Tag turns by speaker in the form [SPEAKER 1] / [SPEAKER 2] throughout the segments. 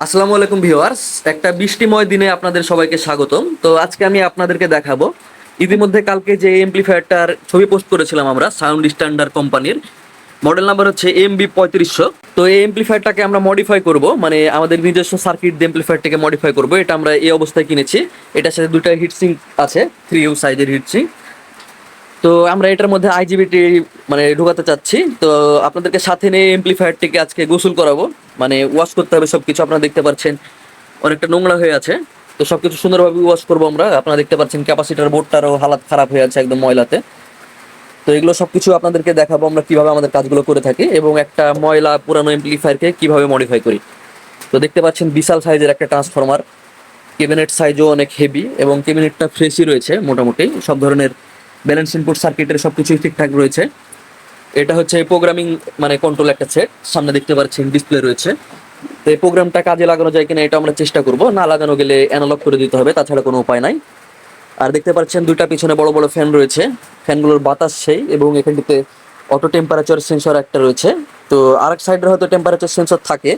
[SPEAKER 1] আসসালামু আলাইকুম ভিউয়ার্স, একটা বৃষ্টিময় দিনে আপনাদের সবাইকে স্বাগতম। তো আজকে আমি আপনাদেরকে দেখাবো, ইতিমধ্যে কালকে যে এমপ্লিফায়ারটার ছবি পোস্ট করেছিলাম আমরা সাউন্ড স্ট্যান্ডার্ড কোম্পানির মডেল নাম্বার হচ্ছে এম বি পঁয়ত্রিশশো। তো এই এমপ্লিফায়ারটাকে আমরা মডিফাই করব মানে আমাদের নিজস্ব সার্কিট এমপ্লিফায়ারটাকে মডিফাই করব, এটা আমরা এই অবস্থায় কিনেছি। এটার সাথে দুটো হিটসিং আছে থ্রি ইউ সাইজের হিটসিং তো আমরা এটার মধ্যে আইজিবিটি মানে ঢোকাতে চাচ্ছি। তো আপনাদেরকে সাথে নিয়ে এমপ্লিফায়ারটিকে আজকে গোসল করাবো। মানে ওয়াশ করতে হবে সব কিছু আপনারা দেখতে পাচ্ছেন অনেকটা নোংরা হয়ে আছে। তো সব কিছু সুন্দরভাবে ওয়াশ করব আমরা। আপনারা দেখতে পাচ্ছেন ক্যাপাসিটার বোর্ডটারও হালাত খারাপ হয়ে আছে একদম ময়লাতে। তো এগুলো সব কিছু আপনাদেরকে দেখাবো আমরা কীভাবে আমাদের কাজগুলো করে থাকি এবং একটা ময়লা পুরানো এমপ্লিফায়ারকে কীভাবে মডিফাই করি। তো দেখতে পাচ্ছেন বিশাল সাইজের একটা ট্রান্সফরমার কেবিনেট সাইজও অনেক হেভি এবং কেবিনেটটা ফ্রেশই রয়েছে মোটামুটি। সব ধরনের ব্যালেন্স ইনপুট সার্কিটের সব কিছুই ঠিকঠাক রয়েছে। এটা হচ্ছে প্রোগ্রামিং মানে কন্ট্রোল একটা সেট সামনে দেখতে পাচ্ছেন ডিসপ্লে রয়েছে। তো এই প্রোগ্রামটা কাজে লাগানো যায় কিনা এটা আমরা চেষ্টা করব। না লাগানো গেলে অ্যানালগ করে দিতে হবে, তাছাড়া কোনো উপায় নাই। আর দেখতে পাচ্ছেন দুইটা পিছনে বড় বড় ফ্যান রয়েছে। ফ্যানগুলোর বাতাস সেই এবং এখানটিতে অটো টেম্পারেচার সেন্সর একটা রয়েছে। তো আরেক সাইডে হয়তো টেম্পারেচার সেন্সর থাকে,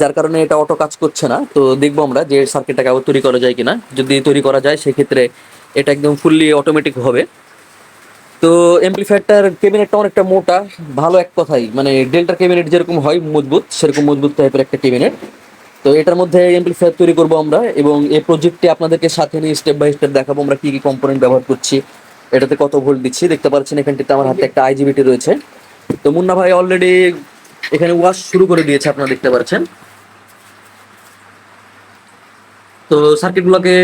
[SPEAKER 1] যার কারণে এটা অটো কাজ করছে না। তো দেখব আমরা যে সার্কিটটাকে আবার তৈরি করা যায় কিনা। যদি তৈরি করা যায়, সেক্ষেত্রে এটা একদম ফুললি অটোমেটিক হবে। তো এমপ্লিফায়ারটার কেবিনেটটা অনেকটা মোটা, ভালো এক কথাই। মানে ডেল্টার কেবিনেট যেরকম হয়, মজবুত, সেরকম মজবুত টাইপের একটা কেবিনেট তো এটার মধ্যে এমপ্লিফায়ার তৈরি করব আমরা এবং এই প্রজেক্টটি আপনাদেরকে সাথে নিয়ে স্টেপ বাই স্টেপ দেখাবো আমরা কি কি কম্পোনেন্ট ব্যবহার করছি। এটাতে কত ভোল্ট দিচ্ছি, দেখতে পাচ্ছেন এখানটিতে আমার হাতে একটা আইজিবিটি রয়েছে। তো মুন্না ভাই অলরেডি এখানে ওয়াশ শুরু করে দিয়েছে, আপনারা দেখতে পাচ্ছেন। তো সার্কিটগুলোকে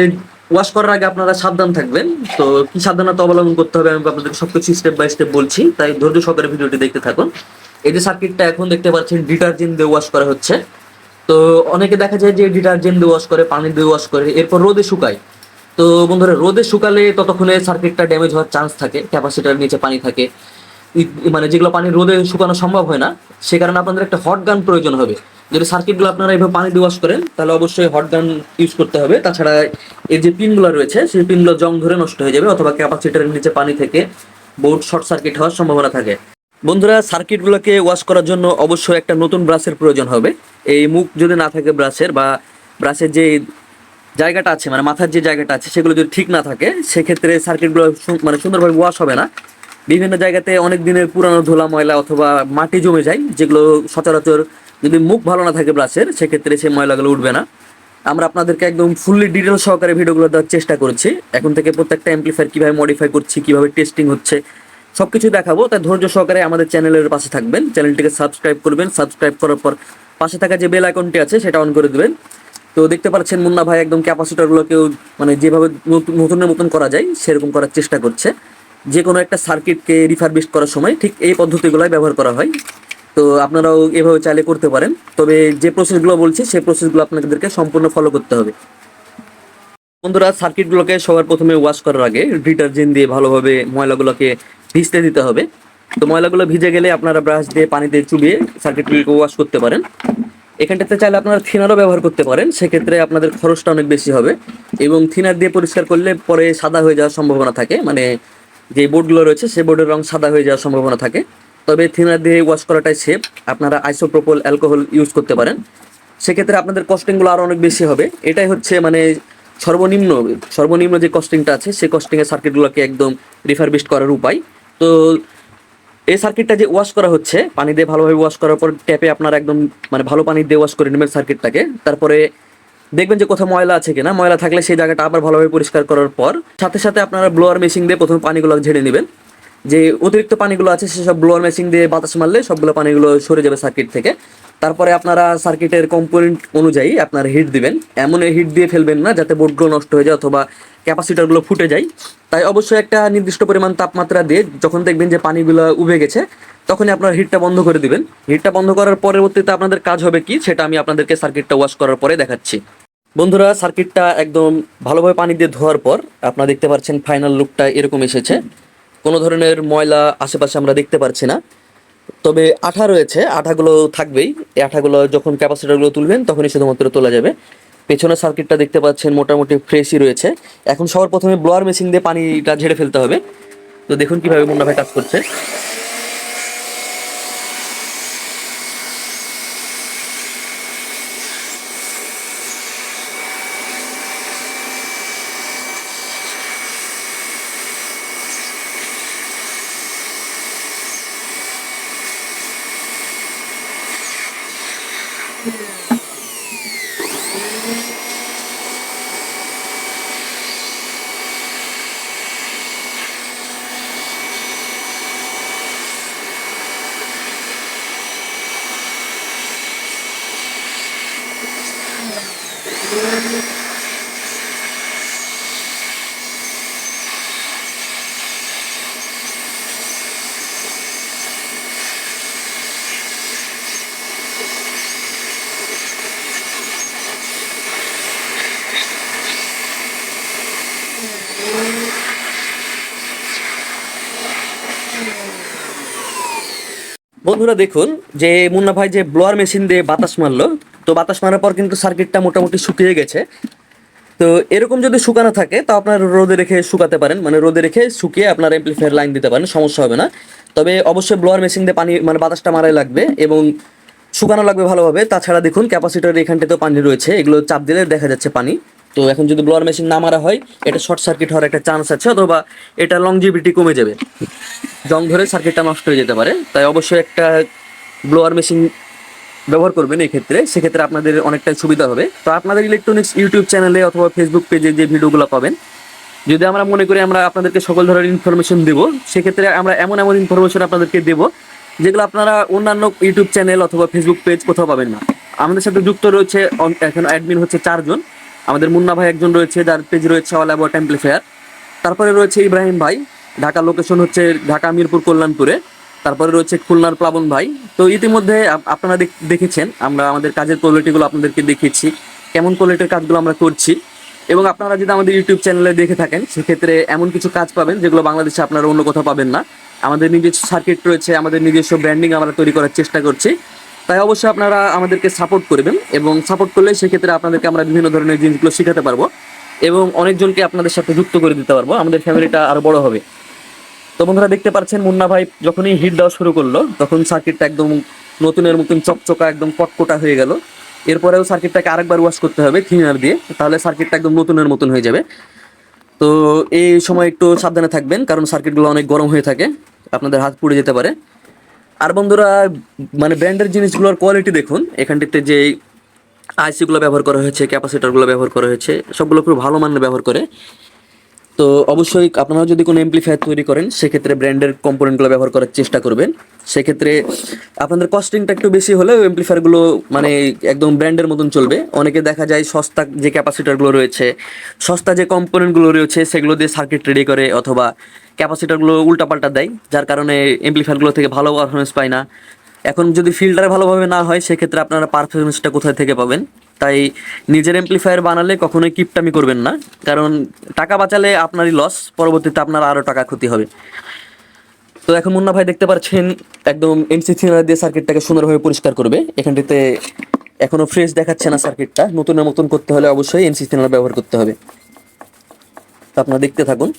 [SPEAKER 1] ওয়াশ করার আগে আপনারা সাবধান থাকবেন। তো কি সাবধানতা অবলম্বন করতে হবে আমি আপনাদের সবকিছু স্টেপ বাই স্টেপ বলছি। তাই ধৈর্য সহকারে ভিডিওটি দেখতে থাকুন। এই যে সার্কিটটা এখন দেখতে পাচ্ছেন ডিটারজেন্ট দিয়ে ওয়াশ করা হচ্ছে। তো অনেকে দেখা যায় যে ডিটারজেন্ট দিয়ে ওয়াশ করে, পানি দিয়ে ওয়াশ করে, এরপর রোদে শুকায়। তো বন্ধুরা, রোদে শুকালে ততক্ষণে সার্কিটটা ড্যামেজ হওয়ার চান্স থাকে ক্যাপাসিটার নিচে পানি থাকে। মানে যেগুলো পানি রোদে শুকানো সম্ভব হয় না, সে কারণে আপনাদের একটা হট গান প্রয়োজন হবে। যদি সার্কিটগুলো আপনারা এভাবে পানি দিয়ে ওয়াশ করেন, তাহলে অবশ্যই হট গান ইউজ করতে হবে। তাছাড়া এই যে পিনগুলো রয়েছে, সেই পিনগুলো জং ধরে নষ্ট হয়ে যাবে অথবা ক্যাপাসিটারের নিচে পানি থেকে বোর্ড শর্ট সার্কিট হওয়ার সম্ভাবনা থাকে। বন্ধুরা, সার্কিটগুলোকে ওয়াশ করার জন্য অবশ্যই একটা নতুন ব্রাশের প্রয়োজন হবে। এই মুখ যদি না থাকে ব্রাশের বা ব্রাশের যে জায়গাটা আছে মানে মাথার যে জায়গাটা আছে, সেগুলো যদি ঠিক না থাকে, সেক্ষেত্রে সার্কিটগুলো মানে সুন্দরভাবে ওয়াশ হবে না। বিভিন্ন জায়গাতে অনেক দিনের পুরানো ধুলা ময়লা অথবা মাটি জমে যায়, যেগুলো সচরাচর যদি মুখ ভালো না থাকে ব্রাশের, সেক্ষেত্রে সেই ময়লাগুলো উঠবে না। আমরা আপনাদেরকে একদম ফুললি ডিটেল সহকারে ভিডিওগুলো দেওয়ার চেষ্টা করছি। এখন থেকে প্রত্যেকটা অ্যাম্পলিফায়ার কীভাবে মডিফাই করছি, কীভাবে টেস্টিং হচ্ছে সব কিছু দেখাবো। তাই ধৈর্য সহকারে আমাদের চ্যানেলের পাশে থাকবেন। চ্যানেলটিকে সাবস্ক্রাইব করবেন। সাবস্ক্রাইব করার পর পাশে থাকা যে বেল আইকনটি আছে, সেটা অন করে দেবেন। তো দেখতে পাচ্ছেন মুন্না ভাই একদম ক্যাপাসিটারগুলোকেও মানে যেভাবে নতুন, নতুনের মতন করা যায়, সেরকম করার চেষ্টা করছে। যে কোনো একটা সার্কিটকে রিফারবিশ করার সময় ঠিক এই পদ্ধতিগুলোই ব্যবহার করা হয়। তো আপনারাও এভাবে চাইলে করতে পারেন। তবে যে প্রসেসগুলো বলছি, সেই প্রসেসগুলো আপনাদেরকে সম্পূর্ণ ফলো করতে হবে। বন্ধুরা সার্কিটগুলোকে সবার প্রথমে ওয়াশ করার আগে ডিটারজেন্ট দিয়ে ভালোভাবে ময়লাগুলোকে ভিজতে দিতে হবে। তো ময়লাগুলো ভিজে গেলে আপনারা ব্রাশ দিয়ে পানিতে চুবিয়ে সার্কিটগুলোকে ওয়াশ করতে পারেন। এখানটাতে চাইলে আপনারা থিনারও ব্যবহার করতে পারেন। সেক্ষেত্রে আপনাদের খরচটা অনেক বেশি হবে এবং থিনার দিয়ে পরিষ্কার করলে পরে সাদা হয়ে যাওয়ার সম্ভাবনা থাকে। মানে যে বোর্ডগুলো রয়েছে, সেই বোর্ডের রং সাদা হয়ে যাওয়ার সম্ভাবনা থাকে। তবে থিনার দিয়ে ওয়াশ করাটাই সেফ আপনারা আইসোপ্রোপল অ্যালকোহল ইউজ করতে পারেন। সেক্ষেত্রে আপনাদের কস্টিংগুলো আরও অনেক বেশি হবে। এটাই হচ্ছে মানে সর্বনিম্ন সর্বনিম্ন যে কস্টিংটা আছে, সেই কস্টিংয়ের সার্কিটগুলোকে একদম রিফারবিস্ট করার উপায়। তো এই সার্কিটটা যে ওয়াশ করা হচ্ছে, পানি দিয়ে ভালোভাবে ওয়াশ করার পর ট্যাপে আপনারা একদম মানে ভালো পানি দিয়ে ওয়াশ করে নেবেন সার্কিটটাকে তারপরে দেখবেন যে কোথাও ময়লা আছে কিনা। ময়লা থাকলে সেই জায়গাটা আবার ভালোভাবে পরিষ্কার করার পর, সাথে সাথে আপনারা ব্লোয়ার মেশিন দিয়ে প্রথমে পানিগুলো ঝেড়ে নেবেন। যে অতিরিক্ত পানিগুলো আছে, সেসব ব্লোয়ার মেশিন দিয়ে বাতাস মারলে সবগুলো পানিগুলো সরে যাবে সার্কিট থেকে। তারপরে আপনারা সার্কিটের কম্পোনেন্ট অনুযায়ী আপনার হিট দিবেন। এমন হিট দিয়ে ফেলবেন না, যাতে বোর্ডগুলো নষ্ট হয়ে যায় অথবা ক্যাপাসিটারগুলো ফুটে যায়। তাই অবশ্যই একটা নির্দিষ্ট পরিমাণ তাপমাত্রা দিয়ে যখন দেখবেন যে পানিগুলো উবে গেছে, তখনই আপনার হিটটা বন্ধ করে দিবেন। হিটটা বন্ধ করার পরবর্তীতে আপনাদের কাজ হবে কি, সেটা আমি আপনাদেরকে সার্কিটটা ওয়াশ করার পরে দেখাচ্ছি। বন্ধুরা সার্কিটটা একদম ভালোভাবে পানি দিয়ে ধোয়ার পর আপনারা দেখতে পাচ্ছেন ফাইনাল লুকটা এরকম এসেছে। কোনো ধরনের ময়লা আশেপাশে আমরা দেখতে পারছি না। তবে আঠা রয়েছে, আঠাগুলো থাকবেই। এই আঠাগুলো যখন ক্যাপাসিটারগুলো তুলবেন, তখনই শুধুমাত্র তোলা যাবে। পেছনে সার্কিটটা দেখতে পাচ্ছেন, মোটামুটি ফ্রেশই রয়েছে। এখন সবার প্রথমে ব্লোয়ার মেশিন দিয়ে পানিটা ঝেড়ে ফেলতে হবে। তো দেখুন কীভাবে মুন্না ভাই কাজ করছে। বন্ধুরা দেখুন যে মুন্না ভাই যে ব্লোয়ার মেশিন দিয়ে বাতাস মারলো তো বাতাস মারার পর কিন্তু সার্কিটটা মোটামুটি শুকিয়ে গেছে। তো এরকম যদি শুকানো থাকে, তো আপনার রোদে রেখে শুকাতে পারেন। মানে রোদে রেখে শুকিয়ে আপনার এমপ্লিফায়ার লাইন দিতে পারেন, সমস্যা হবে না। তবে অবশ্যই ব্লোয়ার মেশিন দিয়ে পানি মানে বাতাসটা মারাই লাগবে এবং শুকানো লাগবে ভালোভাবে। তাছাড়া দেখুন ক্যাপাসিটার এখানটাতেও পানি রয়েছে, এগুলো চাপ দিলে দেখা যাচ্ছে পানি। তো এখন যদি ব্লোয়ার মেশিন না মারা হয়, এটা শর্ট সার্কিট হওয়ার একটা চান্স আছে, অথবা এটা লংজিভিটি কমে যাবে। জং ধরে সার্কিটটা নষ্ট হয়ে যেতে পারে। তাই অবশ্যই একটা ব্লোয়ার মেশিন ব্যবহার করবেন এই ক্ষেত্রে সেক্ষেত্রে আপনাদের অনেকটাই সুবিধা হবে। তো আপনাদের ইলেকট্রনিক্স ইউটিউব চ্যানেলে অথবা ফেসবুক পেজে যে ভিডিওগুলো পাবেন, যদি আমরা মনে করি আমরা আপনাদেরকে সকল ধরনের ইনফরমেশন দেবো, সেক্ষেত্রে আমরা এমন এমন ইনফরমেশন আপনাদেরকে দেবো, যেগুলো আপনারা অন্যান্য ইউটিউব চ্যানেল অথবা ফেসবুক পেজ কোথাও পাবেন না। আমাদের সাথে যুক্ত রয়েছে এখন অ্যাডমিন হচ্ছে চারজন। আমাদের মুন্না ভাই একজন রয়েছে, যার পেজ রয়েছে অল অ্যাবাউট অ্যাম্পলিফায়ার তারপরে রয়েছে ইব্রাহিম ভাই, ঢাকা লোকেশন হচ্ছে ঢাকা মিরপুর কল্যাণপুরে। তারপরে রয়েছে খুলনার প্লাবন ভাই। তো ইতিমধ্যে আপনারা দেখ- দেখেছেন, আমরা আমাদের কাজের কোয়ালিটিগুলো আপনাদেরকে দেখিয়েছি, কেমন কোয়ালিটির কাজগুলো আমরা করছি। এবং আপনারা যদি আমাদের ইউটিউব চ্যানেলে দেখে থাকেন, সেক্ষেত্রে এমন কিছু কাজ পাবেন যেগুলো বাংলাদেশে আপনারা অন্য কোথাও পাবেন না। আমাদের নিজস্ব সার্কিট রয়েছে, আমাদের নিজস্ব ব্র্যান্ডিং আমরা তৈরি করার চেষ্টা করছি। তাই অবশ্যই আপনারা আমাদেরকে সাপোর্ট করবেন এবং সাপোর্ট করলে সেক্ষেত্রে আপনাদেরকে আমরা বিভিন্ন ধরনের জিনিসগুলো শেখাতে পারব এবং অনেকজনকে আপনাদের সাথে যুক্ত করে দিতে পারব। আমাদের ফ্যামিলিটা আরও বড় হবে। তো বন্ধুরা দেখতে পাচ্ছেন মুন্না ভাই যখনই হিট দেওয়া শুরু করল, তখন সার্কিটটা একদম নতুনের মতন চকচকা, একদম কটকটা হয়ে গেল। এরপরেও সার্কিটটাকে আরেকবার ওয়াশ করতে হবে ক্লিনার দিয়ে, তাহলে সার্কিটটা একদম নতুনের মতন হয়ে যাবে। তো এই সময় একটু সাবধানে থাকবেন, কারণ সার্কিটগুলো অনেক গরম হয়ে থাকে, আপনাদের হাত পুড়ে যেতে পারে। আর বন্ধুরা মানে ব্র্যান্ডের জিনিসগুলোর কোয়ালিটি দেখুন, এখানটিতে যে আইসিগুলো ব্যবহার করা হয়েছে ক্যাপাসিটারগুলো ব্যবহার করা হয়েছে, সবগুলো খুব ভালো মানের ব্যবহার করে। তো অবশ্যই আপনারা যদি কোনো এমপ্লিফায়ার তৈরি করেন, সেক্ষেত্রে ব্র্যান্ডের কম্পোনেন্টগুলো ব্যবহার করার চেষ্টা করবেন। সেক্ষেত্রে আপনাদের কস্টিংটা একটু বেশি হলেও এমপ্লিফায়ারগুলো মানে একদম ব্র্যান্ডের মতন চলবে। অনেকে দেখা যায় সস্তা যে ক্যাপাসিটারগুলো রয়েছে, সস্তা যে কম্পোনেন্টগুলো রয়েছে, সেগুলো দিয়ে সার্কিট রেডি করে অথবা ক্যাপাসিটারগুলো উল্টাপাল্টা দেয়, যার কারণে এমপ্লিফায়ারগুলো থেকে ভালো পারফরমেন্স পায় না। এখন যদি ফিল্টার ভালোভাবে না হয়, সেক্ষেত্রে আপনারা পারফরমেন্সটা কোথায় থেকে পাবেন? তাই নিজের এমপ্লিফায়ার বানালে কখনোই কিপটামি করবেন না। কারণ টাকা বাঁচালে আপনারই লস পরবর্তীতে আপনার আরও টাকা ক্ষতি হবে। তো এখন মুন্না ভাই দেখতে পাচ্ছেন, একদম এনসি থিনার দিয়ে সার্কিটটাকে সুন্দরভাবে পরিষ্কার করবে। এখানটিতে এখনও ফ্রেশ দেখাচ্ছে না সার্কিটটা নতুনের মতন করতে হলে অবশ্যই এনসি থিনার ব্যবহার করতে হবে। তো আপনারা দেখতে থাকুন।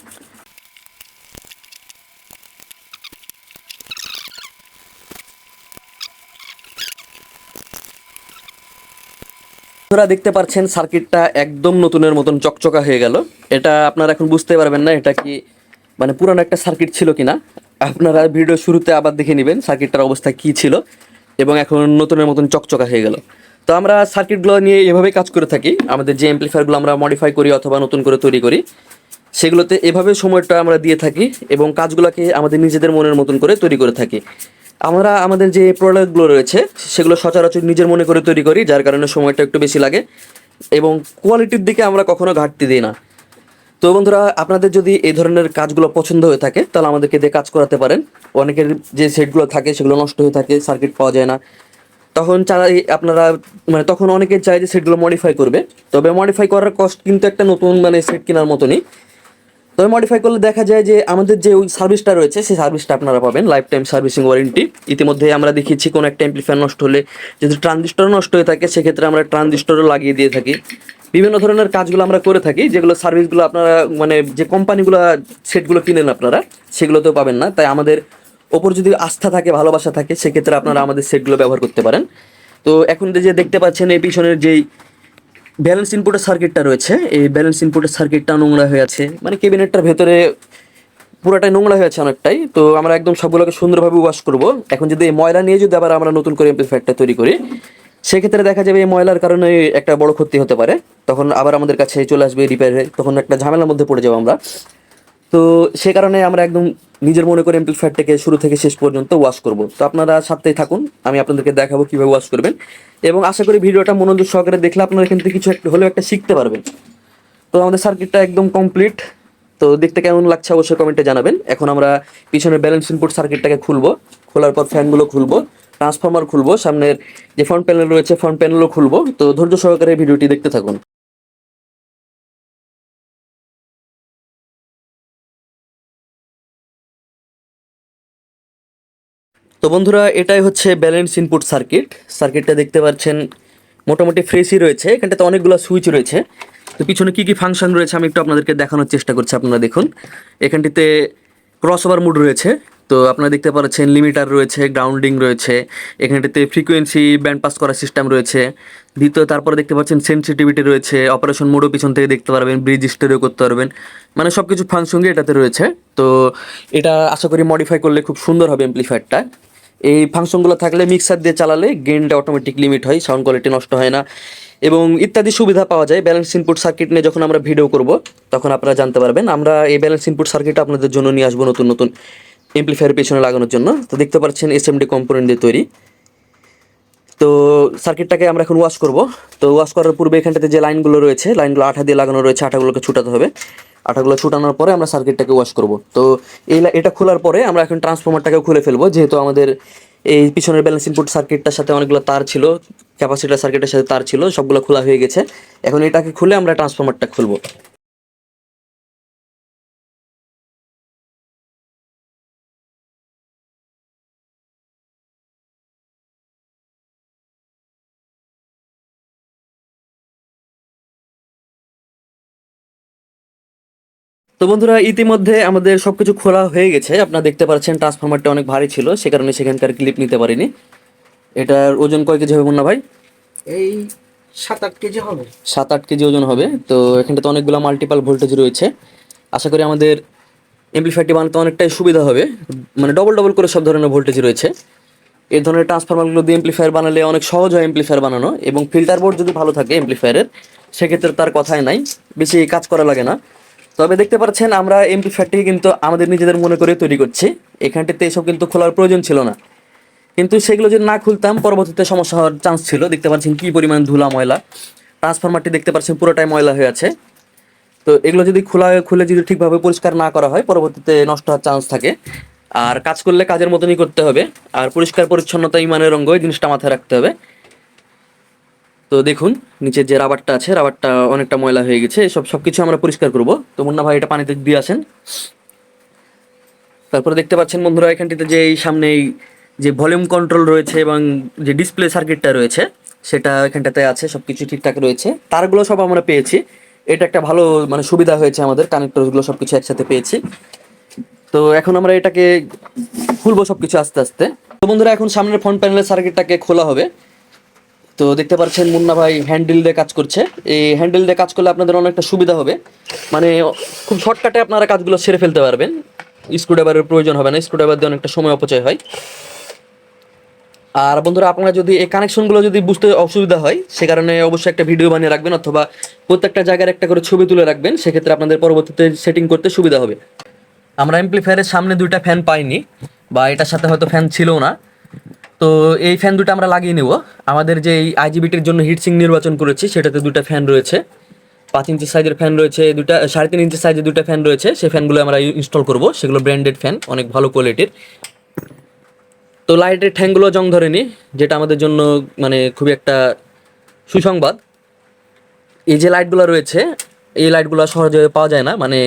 [SPEAKER 1] আপনারা দেখতে পাচ্ছেন, সার্কিটটা একদম নতুনের মতন চকচকা হয়ে গেল। এটা আপনারা এখন বুঝতে পারবেন না, এটা কি মানে পুরানো একটা সার্কিট ছিল কিনা। আপনারা ভিডিও শুরুতে আবার দেখে নেবেন সার্কিটটার অবস্থা কি ছিল এবং এখন নতুনের মতন চকচকা হয়ে গেল। তো আমরা সার্কিটগুলো নিয়ে এভাবেই কাজ করে থাকি। আমাদের যে এমপ্লিফায়ারগুলো আমরা মডিফাই করি অথবা নতুন করে তৈরি করি, সেগুলোতে এভাবে সময়টা আমরা দিয়ে থাকি এবং কাজগুলোকে আমাদের নিজেদের মনের মতন করে তৈরি করে থাকি। আমরা আমাদের যে প্রোডাক্টগুলো রয়েছে, সেগুলো সচরাচর নিজের মনে করে তৈরি করি, যার কারণে সময়টা একটু বেশি লাগে এবং কোয়ালিটির দিকে আমরা কখনো ঘাটতি দিই না। তো বন্ধুরা, আপনাদের যদি এই ধরনের কাজগুলো পছন্দ হয়ে থাকে, তাহলে আমাদেরকে দিয়ে কাজ করাতে পারেন। অনেকের যে সেটগুলো থাকে, সেগুলো নষ্ট হয়ে থাকে, সার্কিট পাওয়া যায় না। তখন চাই আপনারা মানে তখন অনেকে চায় যে সেটগুলো মডিফাই করবে। তবে মডিফাই করার কস্ট কিন্তু একটা নতুন মানে সেট কেনার মতনই। তবে মডিফাই করলে দেখা যায় যে আমাদের যে ওই সার্ভিসটা রয়েছে, সেই সার্ভিসটা আপনারা পাবেন লাইফ টাইম সার্ভিসিং ওয়ারেন্টি ইতিমধ্যে আমরা দেখিয়েছি কোনো একটা এমপ্লিফায়ার নষ্ট হলে যদি ট্রানজিস্টর নষ্ট হয়ে থাকে, সেক্ষেত্রে আমরা ট্রানজিস্টরও লাগিয়ে দিয়ে থাকি। বিভিন্ন ধরনের কাজগুলো আমরা করে থাকি, যেগুলো সার্ভিসগুলো আপনারা মানে যে কোম্পানিগুলো সেটগুলো কিনেন আপনারা, সেগুলোতেও পাবেন না। তাই আমাদের ওপর যদি আস্থা থাকে, ভালোবাসা থাকে, সেক্ষেত্রে আপনারা আমাদের সেটগুলো ব্যবহার করতে পারেন। তো এখন যে দেখতে পাচ্ছেন, এই পিছনের যেই ব্যালেন্স ইনপুটের সার্কিটটা রয়েছে। এই ব্যালেন্স ইনপুটের সার্কিটটা নোংরা হয়ে আছে। মানে কেবিনেটটার ভেতরে পুরোটাই নোংরা হয়েছে অনেকটাই। তো আমরা একদম সবগুলোকে সুন্দরভাবে ওয়াশ করব। এখন যদি এই ময়লা নিয়ে যদি আবার আমরা নতুন করে এমপ্লিফায়ারটা তৈরি করি, সেক্ষেত্রে দেখা যাবে এই ময়লার কারণে একটা বড় ক্ষতি হতে পারে। তখন আবার আমাদের কাছে চলে আসবে রিপেয়ারে তখন একটা ঝামেলার মধ্যে পড়ে যাব আমরা। তো সে কারণে আমরা একদম নিজের মনে করে এমপ্লিফায়ারটাকে শুরু থেকে শেষ পর্যন্ত ওয়াশ করব। তো আপনারা সাথেই থাকুন, আমি আপনাদেরকে দেখাবো কীভাবে ওয়াশ করবেন। এবং আশা করি ভিডিওটা মনোযোগ সহকারে দেখলে আপনারা এখান থেকে কিছু একটা হলেও একটা শিখতে পারবেন। তো আমাদের সার্কিটটা একদম কমপ্লিট তো দেখতে কেমন লাগছে অবশ্যই কমেন্টে জানাবেন। এখন আমরা পিছনের ব্যালেন্স ইনপুট সার্কিটটাকে খুলবো। খোলার পর ফ্যানগুলো খুলবো। ট্রান্সফর্মার খুলবো। সামনের যে ফ্রন্ট প্যানেল রয়েছে ফ্রন্ট প্যানেলও খুলবো। তো ধৈর্য সহকারে ভিডিওটি দেখতে থাকুন। তো বন্ধুরা, এটাই হচ্ছে ব্যালেন্স ইনপুট সার্কিট সার্কিটটা দেখতে পাচ্ছেন, মোটামুটি ফ্রেশই রয়েছে। এখানটাতে অনেকগুলো সুইচ রয়েছে। তো পিছনে কী কী ফাংশন রয়েছে আমি একটু আপনাদেরকে দেখানোর চেষ্টা করছি, আপনারা দেখুন। এখানটিতে ক্রস ওভার মুড রয়েছে। তো আপনারা দেখতে পাচ্ছেন লিমিটার রয়েছে গ্রাউন্ডিং রয়েছে। এখানটিতে ফ্রিকোয়েন্সি ব্যান্ড পাস করার সিস্টেম রয়েছে। দ্বিতীয়, তারপরে দেখতে পাচ্ছেন সেন্সিটিভিটি রয়েছে। অপারেশন মোডও পিছন থেকে দেখতে পারবেন ব্রিজ স্টোরেও করতে পারবেন। মানে সব কিছু ফাংশনই এটাতে রয়েছে। তো এটা আশা করি মডিফাই করলে খুব সুন্দর হবে এমপ্লিফায়ারটা এই ফাংশনগুলো থাকলে মিক্সার দিয়ে চালালে গেনটা অটোমেটিক লিমিট হয় সাউন্ড কোয়ালিটি নষ্ট হয় না এবং ইত্যাদি সুবিধা পাওয়া যায় ব্যালেন্স ইনপুট সার্কিট নিয়ে যখন আমরা ভিডিও করব, তখন আপনারা জানতে পারবেন আমরা এই ব্যালেন্স ইনপুট সার্কিট আপনাদের জন্য নিয়ে আসব নতুন নতুন এমপ্লিফায়ার পেছনে লাগানোর জন্য। তো দেখতে পাচ্ছেন এসএমডি কম্পোনেন্ট দিয়ে তৈরি। তো সার্কিটটাকে আমরা এখন ওয়াশ করব। তো ওয়াশ করার পূর্বে এখানটাতে যে লাইনগুলো রয়েছে লাইনগুলো আঠা দিয়ে লাগানো রয়েছে, আঠাগুলোকে ছুটাতে হবে। আঠাগুলো ছুটানোর পরে আমরা সার্কিটটাকে ওয়াশ করব। তো এই এটা খোলার পরে আমরা এখন ট্রান্সফর্মারটাকে খুলে ফেলব, যেহেতু আমাদের এই পিছনের ব্যালেন্স ইনপুট সার্কিটটার সাথে অনেকগুলো তার ছিল ক্যাপাসিটার সার্কিটের সাথে তার ছিল, সবগুলো খোলা হয়ে গেছে। এখন এটাকে খুলে আমরা ট্রান্সফর্মারটা খুলবো। তো বন্ধুরা ইতিমধ্যে আমাদের সবকিছু খোলা হয়ে গেছে। আপনারা দেখতে পাচ্ছেন ট্রান্সফরমারটা অনেক ভারী ছিল সে কারণে সেখানকার ক্লিপ নিতে পারিনি। এটার ওজন কয় কেজি হবে মুন্না ভাই?
[SPEAKER 2] এই সাত আট কেজি হবে।
[SPEAKER 1] সাত আট কেজি ওজন হবে। তো এখানটাতে অনেকগুলো মাল্টিপাল ভোল্টেজ রয়েছে। আশা করি আমাদের এমপ্লিফায়ারটি বানাতে অনেকটাই সুবিধা হবে। মানে ডবল ডবল করে সব ধরনের ভোল্টেজ রয়েছে। এই ধরনের ট্রান্সফরমারগুলো দিয়ে এমপ্লিফায়ার বানালে অনেক সহজ হয় এমপ্লিফায়ার বানানো এবং ফিল্টার বোর্ড যদি ভালো থাকে এমপ্লিফায়ারের সেক্ষেত্রে তার কথাই নাই। বেশি কাজ করা লাগে না। তবে দেখতে পাচ্ছেন আমরা এমপ্লিফায়ারটি কিন্তু আমাদের নিজেদের মনে করে তৈরি করছি। এখানটিতে এসব কিন্তু খোলার প্রয়োজন ছিল না। কিন্তু সেগুলো যদি না খুলতাম, পরবর্তীতে সমস্যা হওয়ার চান্স ছিল। দেখতে পাচ্ছেন কি পরিমাণ ধুলা ময়লা। ট্রান্সফরমারটি দেখতে পাচ্ছেন পুরোটাই ময়লা হয়ে আছে। তো এগুলো যদি খোলা খুলে যদি ঠিকভাবে পরিষ্কার না করা হয়, পরবর্তীতে নষ্ট হওয়ার চান্স থাকে। আর কাজ করলে কাজের মতনই করতে হবে। আর পরিষ্কার পরিচ্ছন্নতা ইমানের রঙ্গ এই জিনিসটা মাথায় রাখতে হবে। তো দেখুন, নিচের যে রাবারটা আছে, রাবারটা অনেকটা ময়লা হয়ে গেছে, এসব সব কিছু আমরা পরিষ্কার করব। তো মুন্না ভাই এটা পানিতে দিয়ে আসেন। তারপরে দেখতে পাচ্ছেন বন্ধুরা, এখানটিতে যে এই সামনে এই যে ভলিউম কন্ট্রোল রয়েছে এবং যে ডিসপ্লে সার্কিটটা রয়েছে, সেটা এখানটাতে আছে সব কিছু ঠিকঠাক রয়েছে। তারগুলো সব আমরা পেয়েছি। এটা একটা ভালো মানে সুবিধা হয়েছে আমাদের, কানেক্টরগুলো সব কিছু একসাথে পেয়েছি। তো এখন আমরা এটাকে খুলবো সব কিছু আস্তে আস্তে। তো বন্ধুরা, এখন সামনের ফ্রন্ট প্যানেলের সার্কিটটাকে খোলা হবে। তো দেখতে পাচ্ছেন মুন্না ভাই হ্যান্ডেল দিয়ে কাজ করছে। এই হ্যান্ডেল দিয়ে কাজ করলে আপনাদের অনেকটা সুবিধা হবে। মানে খুব শর্টকাটে আপনারা কাজগুলো সেরে ফেলতে পারবেন। স্ক্রুড্রাইভারের প্রয়োজন হবে না স্ক্রুড্রাইভার দিয়ে অনেকটা সময় অপচয় হয়। আর বন্ধুরা, আপনারা যদি এই কানেকশনগুলো যদি বুঝতে অসুবিধা হয়, সে কারণে অবশ্যই একটা ভিডিও বানিয়ে রাখবেন অথবা প্রত্যেকটা জায়গার একটা করে ছবি তুলে রাখবেন। সেক্ষেত্রে আপনাদের পরবর্তীতে সেটিং করতে সুবিধা হবে। আমরা এমপ্লিফায়ারের সামনে দুইটা ফ্যান পাইনি, বা এটার সাথে হয়তো ফ্যান ছিল না। তো এই ফ্যান দুটো আমরা লাগিয়ে নেব। আমাদের যে এই আইজিবিটির জন্য হিটসিং নির্বাচন করেছি, সেটাতে দুটো ফ্যান রয়েছে। পাঁচ ইঞ্চি সাইজের ফ্যান রয়েছে দুটা, সাড়ে তিন ইঞ্চি সাইজের দুটো ফ্যান রয়েছে। সেই ফ্যানগুলো আমরা ইনস্টল করব। সেগুলো ব্র্যান্ডেড ফ্যান অনেক ভালো কোয়ালিটির তো লাইটের ঠ্যাংগুলো জং ধরেনি যেটা আমাদের জন্য মানে খুবই একটা সুসংবাদ। এই যে লাইটগুলো রয়েছে, এই লাইটগুলো সহজে পাওয়া যায় না। মানে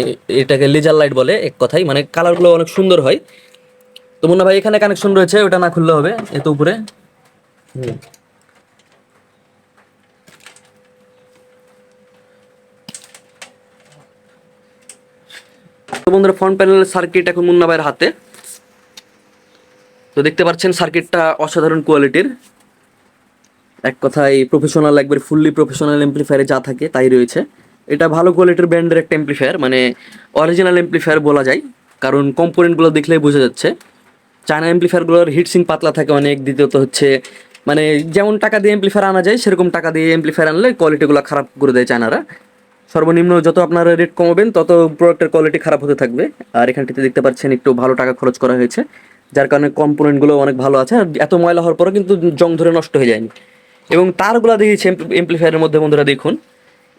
[SPEAKER 1] এটাকে লেজার লাইট বলে এক কথাই মানে কালারগুলো অনেক সুন্দর হয়। তো মুন্না ভাই, এখানে কানেকশন রয়েছে, ওটা না খুললে হবে, এত উপরে। তো বন্ধুরা ফ্রন্ট প্যানেলের সার্কিট এখন মুন্না ভাইয়ের হাতে। তো দেখতে পাচ্ছেন সার্কিটটা অসাধারণ কোয়ালিটির এক কথায় প্রফেশনাল একবার ফুললি প্রফেশনাল এমপ্লিফায়ারে যা থাকে, তাই রয়েছে। এটা ভালো কোয়ালিটির ব্র্যান্ডের একটা এমপ্লিফায়ার মানে অরিজিনাল এমপ্লিফায়ার বলা যায়, কারণ কম্পোনেন্টগুলো দেখলেই বোঝা যাচ্ছে। চায়না এমপ্লিফায়ারগুলোর হিটসিং পাতলা থাকে অনেক। দ্বিতীয়ত হচ্ছে মানে যেমন টাকা দিয়ে এমপ্লিফায়ার আনা যায়, সেরকম টাকা দিয়ে এমপ্লিফায়ার আনলে কোয়ালিটিগুলো খারাপ করে দেয় চায়নারা সর্বনিম্ন যত আপনারা রেট কমাবেন, তত প্রোডাক্টের কোয়ালিটি খারাপ হতে থাকবে। আর এখানটিতে দেখতে পাচ্ছেন, একটু ভালো টাকা খরচ করা হয়েছে। যার কারণে কম্পোনেন্টগুলো অনেক ভালো আছে। আর এত ময়লা হওয়ার পরেও কিন্তু জং ধরে নষ্ট হয়ে যায়নি। এবং তারগুলো দিয়েছে এমপ্লিফায়ারের মধ্যে বন্ধুরা দেখুন।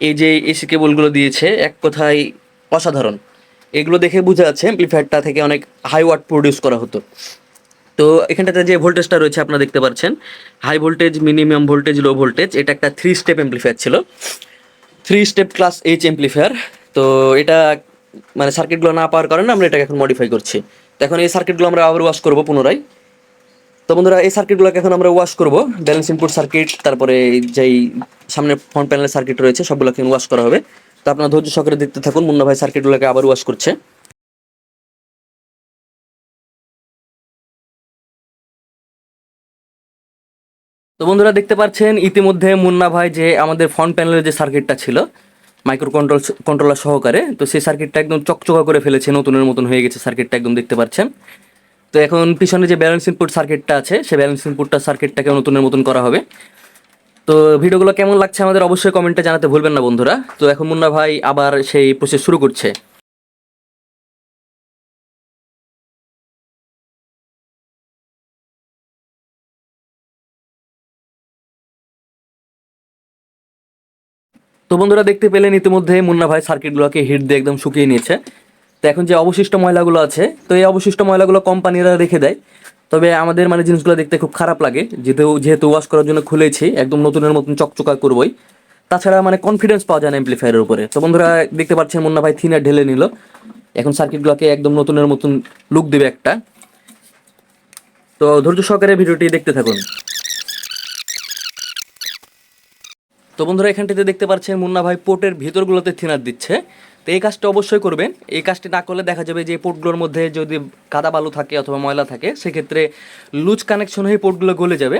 [SPEAKER 1] এই যে এসি কেবলগুলো দিয়েছে, এক কথায় অসাধারণ। এগুলো দেখে বোঝা যাচ্ছে এমপ্লিফায়ারটা থেকে অনেক হাই ওয়াট প্রডিউস করা হতো। তো এখানটাতে যে ভোল্টেজটা রয়েছে আপনারা দেখতে পাচ্ছেন high voltage minimum voltage low voltage এটা একটা থ্রি স্টেপ এমপ্লিফায়ার ছিল। Three step class H amplifier তো এটা মানে সার্কিটগুলো না পাওয়ার কারণে আমরা এটাকে এখন মডিফাই করছি। তো এখন এই সার্কিটগুলো আমরা আবার ওয়াশ করব পুনরায়। তো বন্ধুরা, এই সার্কিটগুলোকে এখন আমরা ওয়াশ করব। ব্যালেন্স ইনপুট সার্কিট তারপরে যেই সামনে ফ্রন্ট প্যানেলের সার্কিট রয়েছে, সবগুলোকে ওয়াশ করা হবে। তো আপনারা ধৈর্য সহকারে দেখতে থাকুন। মুন্না ভাই সার্কিটগুলোকে আবার ওয়াশ করছে। তো বন্ধুরা দেখতে পাচ্ছেন, ইতিমধ্যে মুন্না ভাই যে আমাদের ফ্রন্ট প্যানেলের যে সার্কিটটা ছিল মাইক্রো কন্ট্রোল কন্ট্রোলার সহকারে, তো সেই সার্কিটটা একদম চকচকা করে ফেলেছে, নতুনের মতন হয়ে গেছে সার্কিটটা একদম দেখতে পাচ্ছেন। তো এখন পিছনে যে ব্যালেন্স ইনপুট সার্কিটটা আছে, সেই ব্যালেন্স ইনপুটটা সার্কিটটাকে নতুনের মতন করা হবে। তো ভিডিওগুলো কেমন লাগছে আমাদের অবশ্যই কমেন্টে জানাতে ভুলবেন না বন্ধুরা। তো এখন মুন্না ভাই আবার সেই প্রসেস শুরু করছে। তো বন্ধুরা দেখতে পেলেন ইতিমধ্যে মুন্না ভাই সার্কিটগুলোকে হিট দিয়ে একদম শুকিয়ে নিয়েছে। তো এখন যে অবশিষ্ট ময়লাগুলো আছে, তো এই অবশিষ্ট ময়লাগুলো কোম্পানিরা রেখে দেয়। তবে আমাদের মানে জিনিসগুলো দেখতে খুব খারাপ লাগে, যেহেতু যেহেতু ওয়াশ করার জন্য খুলেছি, একদম নতুনের মতন চকচকা করবই। তাছাড়া মানে কনফিডেন্স পাওয়া যায় না এমপ্লিফায়ারের উপরে। তো বন্ধুরা, দেখতে পাচ্ছেন মুন্না ভাই থিনার ঢেলে নিল। এখন সার্কিটগুলোকে একদম নতুনের মতন লুক দেবে একটা। তো ধৈর্য সহকারে ভিডিওটি দেখতে থাকুন। তো বন্ধুরা, এখানটিতে দেখতে পাচ্ছেন মুন্না ভাই পোর্টের ভিতরগুলোতে থিনার দিচ্ছে। তো এই কাজটা অবশ্যই করবেন। এই কাজটি না করলে দেখা যাবে যে পোর্টগুলোর মধ্যে যদি কাদা বালু থাকে অথবা ময়লা থাকে, সেক্ষেত্রে লুজ কানেকশন হয়ে পোর্টগুলো গলে যাবে।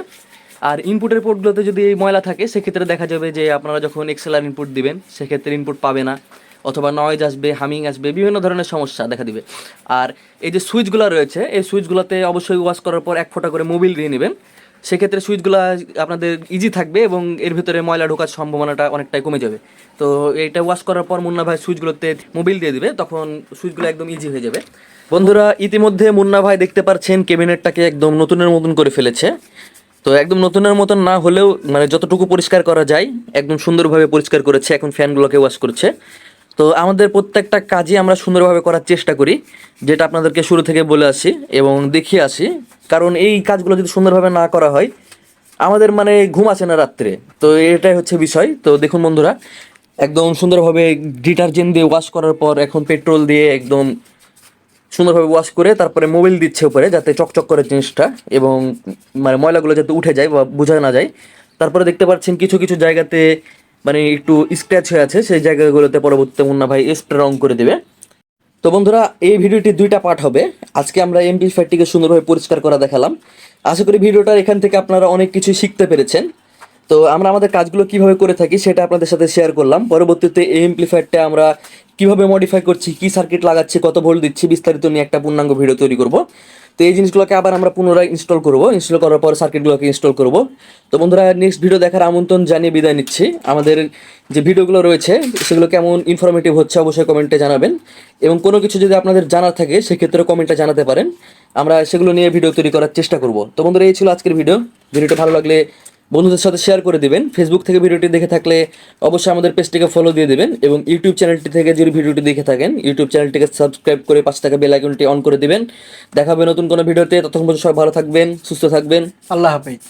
[SPEAKER 1] আর ইনপুটের পোর্টগুলোতে যদি এই ময়লা থাকে, সেক্ষেত্রে দেখা যাবে যে আপনারা যখন এক্সেলার ইনপুট দিবেন, সেক্ষেত্রে ইনপুট পাবে না। অথবা নয়েজ আসবে হামিং আসবে, বিভিন্ন ধরনের সমস্যা দেখা দিবে। আর এই যে সুইচগুলো রয়েছে, এই সুইচগুলোতে অবশ্যই ওয়াশ করার পর এক ফোঁটা করে মোবিল দিয়ে নেবেন। সেক্ষেত্রে সুইচগুলো আপনাদের ইজি থাকবে এবং এর ভিতরে ময়লা ঢোকার সম্ভাবনাটা অনেকটাই কমে যাবে। তো এটা ওয়াশ করার পর মুন্না ভাই সুইচগুলোতে মোবিল দিয়ে দিবে, তখন সুইচগুলো একদম ইজি হয়ে যাবে। বন্ধুরা, ইতিমধ্যে মুন্না ভাই দেখতে পাচ্ছেন কেবিনেটটাকে একদম নতুনের মতন করে ফেলেছে। তো একদম নতুনের মতন না হলেও মানে যতটুকু পরিষ্কার করা যায়, একদম সুন্দরভাবে পরিষ্কার করেছে, এখন ফ্যানগুলোকে ওয়াশ করছে। তো আমাদের প্রত্যেকটা কাজই আমরা সুন্দরভাবে করার চেষ্টা করি, যেটা আপনাদেরকে শুরু থেকে বলে আসি এবং দেখিয়ে আসি। কারণ এই কাজগুলো যদি সুন্দরভাবে না করা হয়, আমাদের মানে ঘুম আসে না রাত্রে। তো এটাই হচ্ছে বিষয়। তো দেখুন বন্ধুরা, একদম সুন্দরভাবে ডিটারজেন্ট দিয়ে ওয়াশ করার পর এখন পেট্রোল দিয়ে একদম সুন্দরভাবে ওয়াশ করে তারপরে মোবিল দিচ্ছে উপরে, যাতে চকচক করে জিনিসটা এবং মানে ময়লাগুলো যাতে উঠে যায় বা বোঝা না যায়। তারপরে দেখতে পাচ্ছেন কিছু কিছু জায়গাতে মানে একটু স্ক্র্যাচ হয়ে আছে, সেই জায়গাগুলোতে পরবর্তীতে মুন্না ভাই স্প্রে রং করে দেবে। তো বন্ধুরা, এই ভিডিওটি দুইটা পার্ট হবে। আজকে আমরা এমপি ফাইভটিকে সুন্দরভাবে পরিষ্কার করা দেখালাম। আশা করি ভিডিওটার এখান থেকে আপনারা অনেক কিছু শিখতে পেরেছেন। তো আমরা আমাদের কাজগুলো কীভাবে করে থাকি সেটা আপনাদের সাথে শেয়ার করলাম। পরবর্তীতে এই এমপ্লিফায়ারটা আমরা কীভাবে মডিফাই করছি, কি সার্কিট লাগাচ্ছি, কত ভোল্ট দিচ্ছি, বিস্তারিত নিয়ে একটা পূর্ণাঙ্গ ভিডিও তৈরি করব। তো এই জিনিসগুলোকে আবার আমরা পুনরায় ইনস্টল করব। ইনস্টল করার পর সার্কিটগুলোকে ইনস্টল করব। তো বন্ধুরা নেক্সট ভিডিও দেখার আমন্ত্রণ জানিয়ে বিদায় নিচ্ছি। আমাদের যে ভিডিওগুলো রয়েছে, সেগুলো কেমন ইনফরমেটিভ হচ্ছে অবশ্যই কমেন্টে জানাবেন। এবং কোনো কিছু যদি আপনাদের জানার থাকে, সেক্ষেত্রে কমেন্টে জানাতে পারেন। আমরা সেগুলো নিয়ে ভিডিও তৈরি করার চেষ্টা করব। তো বন্ধুরা, এই ছিল আজকের ভিডিও ভিডিওটা ভালো লাগলে বন্ধুদের সাথে শেয়ার করে দিবেন। ফেসবুক থেকে ভিডিওটি দেখে থাকলে অবশ্যই আমাদের পেজটিকে ফলো দিয়ে দেবেন এবং ইউটিউব চ্যানেলটি থেকে যদি ভিডিওটি দেখে থাকেন ইউটিউব চ্যানেলটিকে সাবস্ক্রাইব করে পাঁচ টাকা বেল আইকনটি অন করে দিবেন। দেখা হবে নতুন কোনো ভিডিওতে। ততক্ষণ পর্যন্ত সবাই ভালো থাকবেন, সুস্থ থাকবেন।
[SPEAKER 2] আল্লাহ হাফেজ।